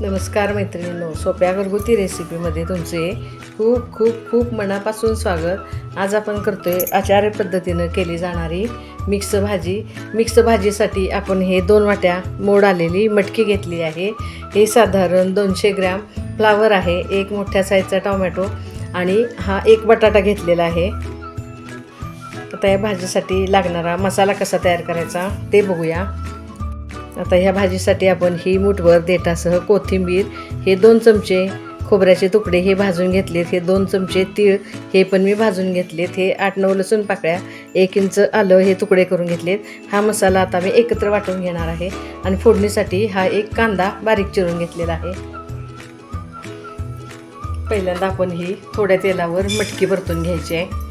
नमस्कार मैत्रिणींनो सोप्या घरगुती रेसिपीमध्ये तुमचे खूप खूप खूप मनापासून स्वागत. आज आपण करतो आहे आचार्य पद्धतीनं केली जाणारी मिक्स भाजी. मिक्स भाजीसाठी आपण हे दोन वाट्या मोड आलेली मटकी घेतली आहे. हे साधारण दोनशे ग्रॅम फ्लावर आहे एक मोठ्या साईजचा टोमॅटो आणि हा एक बटाटा घेतलेला आहे. आता या भाजीसाठी लागणारा मसाला कसा तयार करायचा ते बघूया. आता ह्या भाजीसाठी आपण ही मुठभर देठासह कोथिंबीर हे दोन चमचे खोबऱ्याचे तुकडे हे भाजून घेतलेत हे दोन चमचे तीळ हे पण मी भाजून घेतलेत हे आठ नऊ लसूण पाकळ्या एक इंच आलं हे तुकडे करून घेतलेत. हा मसाला आता मी एकत्र वाटून घेणार आहे आणि फोडणीसाठी हा एक कांदा बारीक चिरून घेतलेला आहे. पहिल्यांदा आपण ही थोड्या तेलावर मटकी परतून घ्यायची आहे.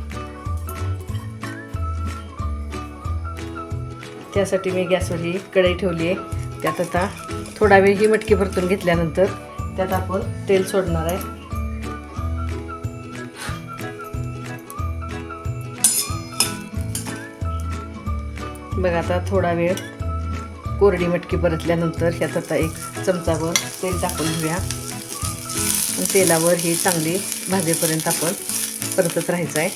त्यासाठी मी गॅसवर ही कढई ठेवली आहे. त्यात आता थोडा वेळ ही मटकी परतून घेतल्यानंतर त्यात आपण तेल सोडणार आहे. बघा आता थोडा वेळ कोरडी मटकी परतल्यानंतर ह्यात आता एक चमचाभर तेल टाकून घेऊया. तेलावर ही चांगली भाजेपर्यंत आपण परतत राहायचं आहे.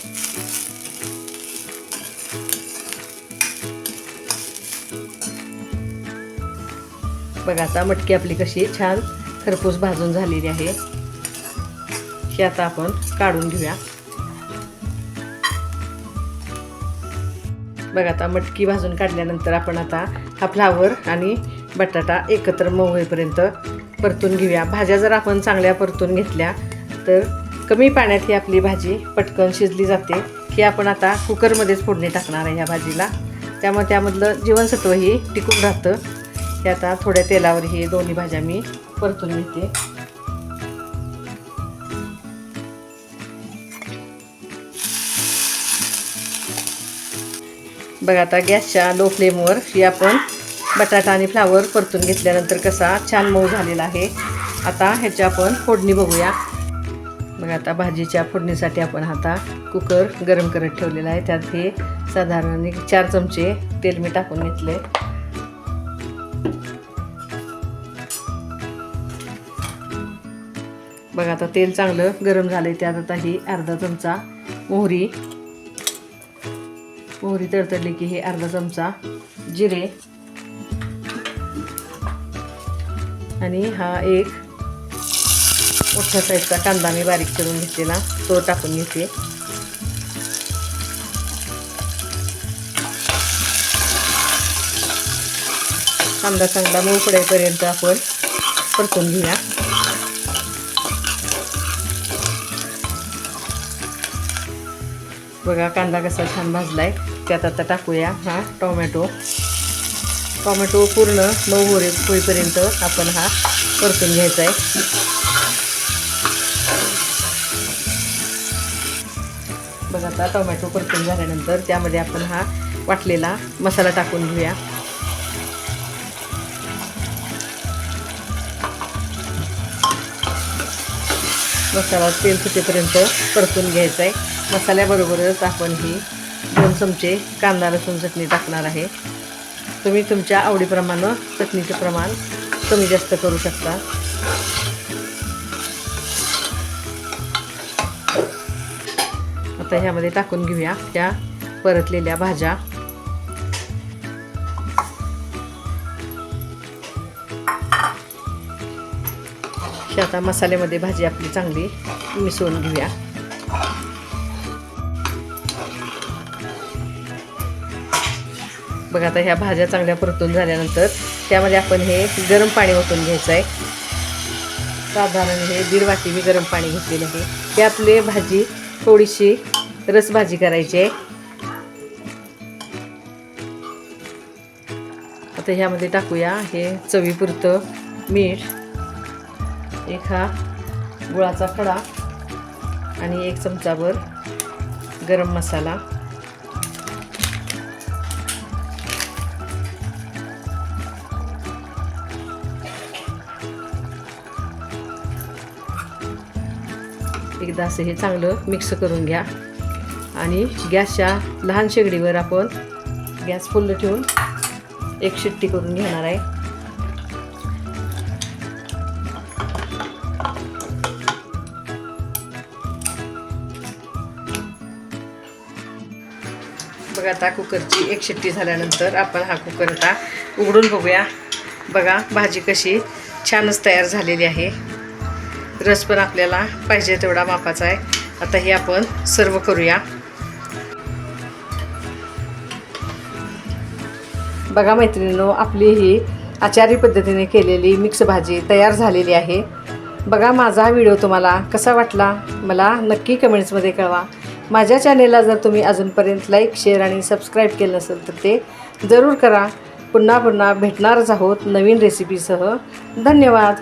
बघा आता मटकी आपली कशी छान खरपूस भाजून झालेली आहे. ही आता आपण काढून घेऊया. बघा आता मटकी भाजून काढल्यानंतर आपण आता हा फ्लावर आणि बटाटा एकत्र मऊ होईपर्यंत परतून घेऊया. भाज्या जर आपण चांगल्या परतून घेतल्या तर कमी पाण्यात ही आपली भाजी पटकन शिजली जाते. ही आपण आता कुकरमध्येच फोडणी टाकणार आहे ह्या भाजीला. त्यामुळे त्यामधलं जीवनसत्वही टिकून राहतं. हे आता थोड्या तेलावर हे दोन्ही भाज्या मी परतून घेते. बघा आता गॅसच्या लो फ्लेमवर ही आपण बटाटा आणि फ्लावर परतून घेतल्यानंतर कसा छान मऊ झालेला आहे. आता ह्याची आपण फोडणी बघूया. बघा आता भाजीच्या फोडणीसाठी आपण आता कुकर गरम करत ठेवलेला आहे. त्यात हे साधारण एक चार चमचे तेल मी टाकून घेतले बघा आता तेल चांगलं गरम झालंय त्यात आता ही अर्धा चमचा मोहरी. मोहरी तडतडली की हे अर्धा चमचा जिरे. आणि हा एक मोठ्या साईजचा कांदा मी बारीक करून घेतलेला तो टाकून घेते. कांदा चांगला मऊ आपण परतून घेऊया. बघा कांदा कसा छान भाजला आहे त्यात आता टाकूया हा टोमॅटो. टोमॅटो पूर्ण मऊ होरे होईपर्यंत आपण हा परतून घ्यायचा आहे बघा आता टोमॅटो परतून झाल्यानंतर त्यामध्ये आपण हा वाटलेला मसाला टाकून घेऊया. मसाला तेल सुटेपर्यंत परतून घ्यायचा आहे मसाल्याबरोबरच आपण ही दोन चमचे कांदा लसूण चटणी टाकणार आहे. तुम्ही तुमच्या आवडीप्रमाणे चटणीचे प्रमाण कमी जास्त करू शकता. आता ह्यामध्ये टाकून घेऊया त्या परतलेल्या भाज्या. आता मसाल्यामध्ये भाजी आपली चांगली मिसळून घेऊया. बघा आता ह्या भाज्या चांगल्या परतून झाल्यानंतर त्यामध्ये आपण हे गरम पाणी ओतून घ्यायचं आहे. साधारण हे दीड वाटी मी गरम पाणी घेतलेलं आहे. हे आपले भाजी थोडीशी रसभाजी करायची आहे. आता ह्यामध्ये टाकूया हे चवीपुरतं मीठ एक हा गुळाचा खडा आणि एक चमचाभर गरम मसाला. एकदा असं हे चांगलं मिक्स करून घ्या. आणि गॅसच्या लहान शेगडीवर आपण गॅस फुल्ल ठेवून एक शिट्टी करून घेणार आहे. बघा आता कुकरची एक शिट्टी झाल्यानंतर आपण हा कुकर आता उघडून बघूया. बघा भाजी कशी छानच तयार झालेली आहे. रस पण आपल्याला पाहिजे तेवढा मापाचा आहे. आता हे आपण सर्व करूया. बघा मैत्रिणींनो आपली ही आचारी पद्धतीने केलेली मिक्स भाजी तयार झालेली आहे. बघा माझा हा व्हिडिओ तुम्हाला कसा वाटला मला नक्की कमेंट्समध्ये कळवा. माझ्या चॅनेलला जर तुम्ही अजूनपर्यंत लाईक शेअर आणि सबस्क्राईब केलं नसेल तर ते जरूर करा. पुन्हा पुन्हा भेटणारच आहोत नवीन रेसिपीसह धन्यवाद.